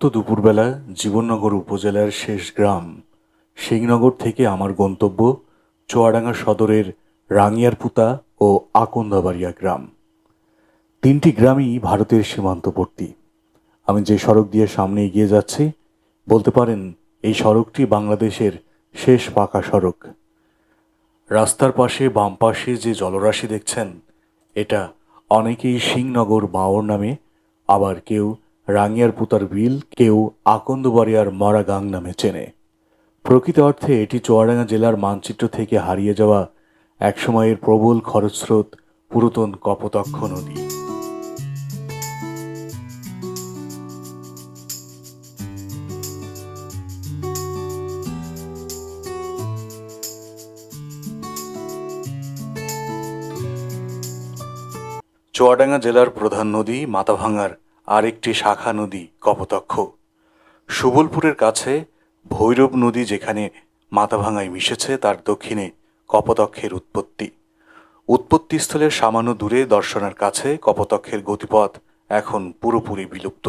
তপ্ত দুপুরবেলা জীবননগর উপজেলার শেষ গ্রাম, সিংনগর থেকে আমার গন্তব্য চুয়াডাঙ্গা সদরের রাঙ্গিয়ারপুতা ও আকন্দাবাড়িয়া গ্রাম। তিনটি গ্রামই ভারতের সীমান্তবর্তী। আমি যে সড়ক দিয়ে সামনে এগিয়ে যাচ্ছি, বলতে পারেন এই সড়কটি বাংলাদেশের শেষ পাকা সড়ক। রাস্তার পাশে, বাম পাশে যে জলরাশি দেখছেন, এটা অনেকেই সিংনগর বাওর নামে, আবার কেউ রাঙ্গিয়ার পুতার বিল কেউ আকন্দবাড়িয়ার মরাগাং নামে চেনে। প্রকৃত অর্থে এটি চুয়াডাঙ্গা জেলার মানচিত্র থেকে হারিয়ে যাওয়া একসময়ের প্রবল খরস্রোত পুরাতন কপোতক্ষ নদী। চুয়াডাঙ্গা জেলার প্রধান নদী মাথাভাঙার আরেকটি শাখা নদী কপোতক্ষ। সুবলপুরের কাছে ভৈরব নদী যেখানে মাথাভাঙায় মিশেছে, তার দক্ষিণে কপোতক্ষের উৎপত্তি। উৎপত্তিস্থলের সামান্য দূরে দর্শনার কাছে কপোতক্ষের গতিপথ এখন পুরোপুরি বিলুপ্ত।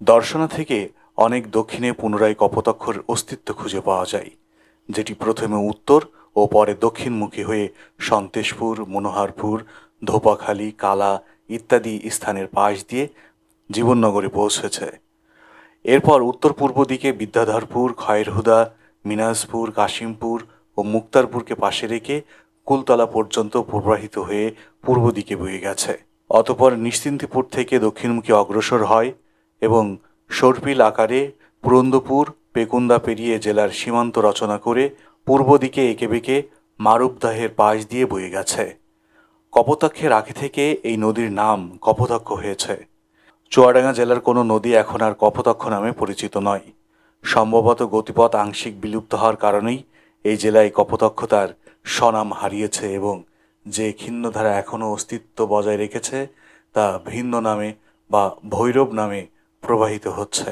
দর্শনা থেকে অনেক দক্ষিণে পুনরায় কপোতক্ষর অস্তিত্ব খুঁজে পাওয়া যায়, যেটি প্রথমে উত্তর ও পরে দক্ষিণমুখী হয়ে সন্তেশপুর, মনোহারপুর, ধোপাখালী, কালা ইত্যাদি স্থানের পাশ দিয়ে জীবননগরে পৌঁছেছে। এরপর উত্তর পূর্ব দিকে বিদ্যাধরপুর, খয়েরহুদা, মিনাজপুর, কাশিমপুর ও মুক্তারপুরকে পাশে রেখে কুলতলা পর্যন্ত প্রবাহিত হয়ে পূর্ব দিকে বয়ে গেছে। অতপর নিশ্চিন্তিপুর থেকে দক্ষিণমুখী অগ্রসর হয় এবং সর্পিল আকারে পুরন্দপুর, পেকুন্দা পেরিয়ে জেলার সীমান্ত রচনা করে পূর্ব দিকে এঁকে বেঁকে মারুবদাহের পাশ দিয়ে বয়ে গেছে। কপোতাক্ষের আগে থেকে এই নদীর নাম কপোতাক্ষ হয়েছে। চুয়াডাঙ্গা জেলার কোনো নদী এখন আর কপোতক্ষ নামে পরিচিত নয়। সম্ভবত গতিপথ আংশিক বিলুপ্ত হওয়ার কারণেই এই জেলায় কপতক্ষ তার স্বনাম হারিয়েছে এবং যে ক্ষিন্নধারা এখনও অস্তিত্ব বজায় রেখেছে তা ভিন্ন নামে বা ভৈরব নামে প্রবাহিত হচ্ছে।